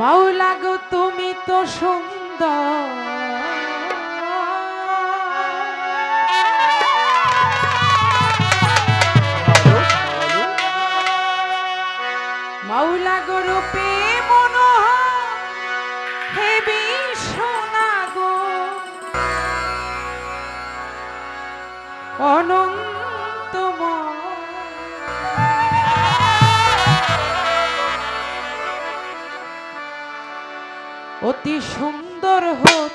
মৌলা গো তুমি তো সঙ্গ অনন্তময়। অতি সুন্দর হত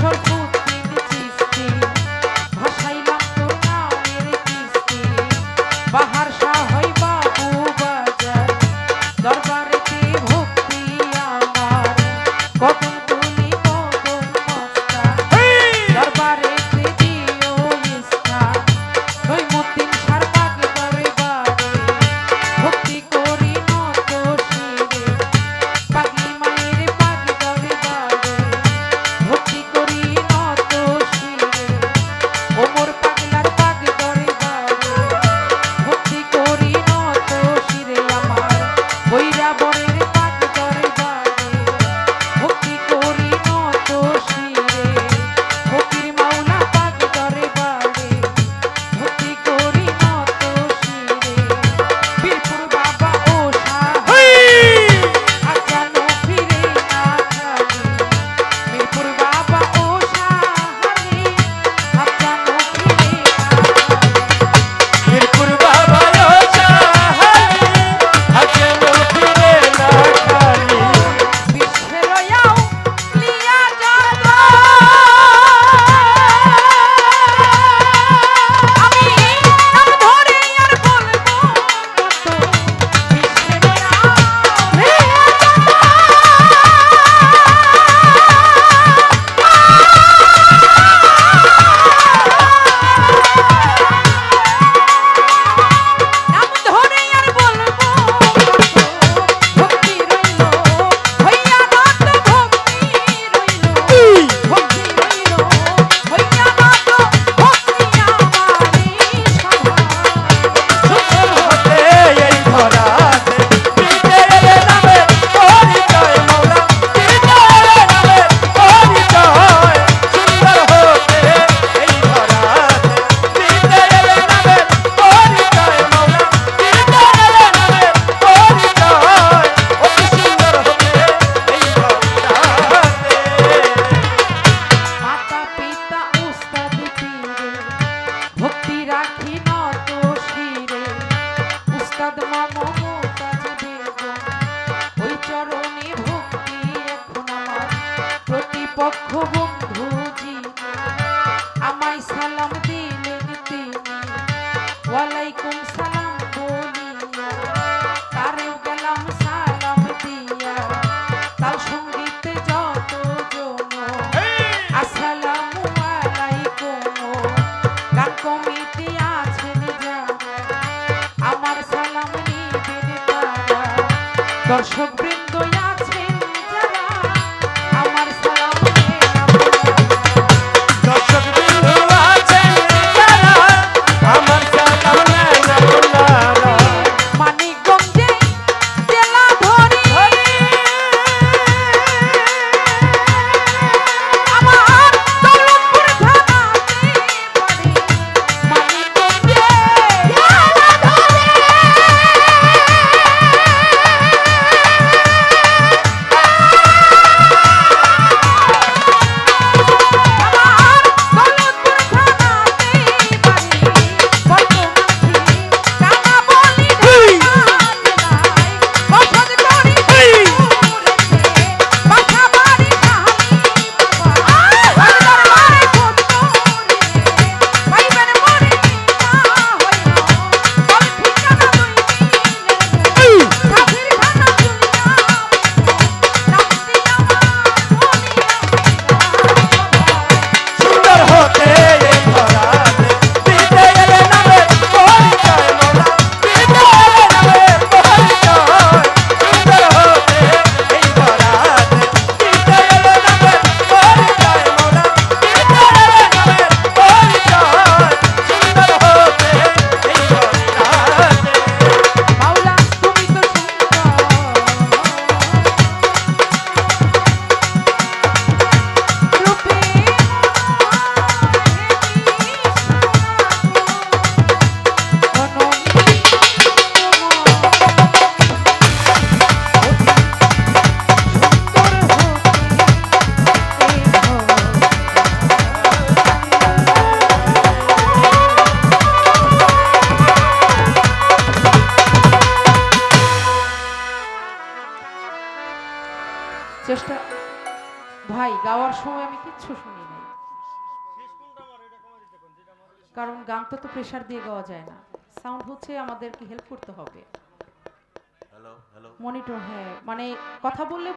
সখী দর্শক সময় আমি কিচ্ছু শুনি নাই। কারণ গান তো তো প্রেশার দিয়ে গাওয়া যায় না। সাউন্ড হচ্ছে আমাদেরকে হেল্প করতে হবে। মনিটর হ্যাঁ মানে কথা বললে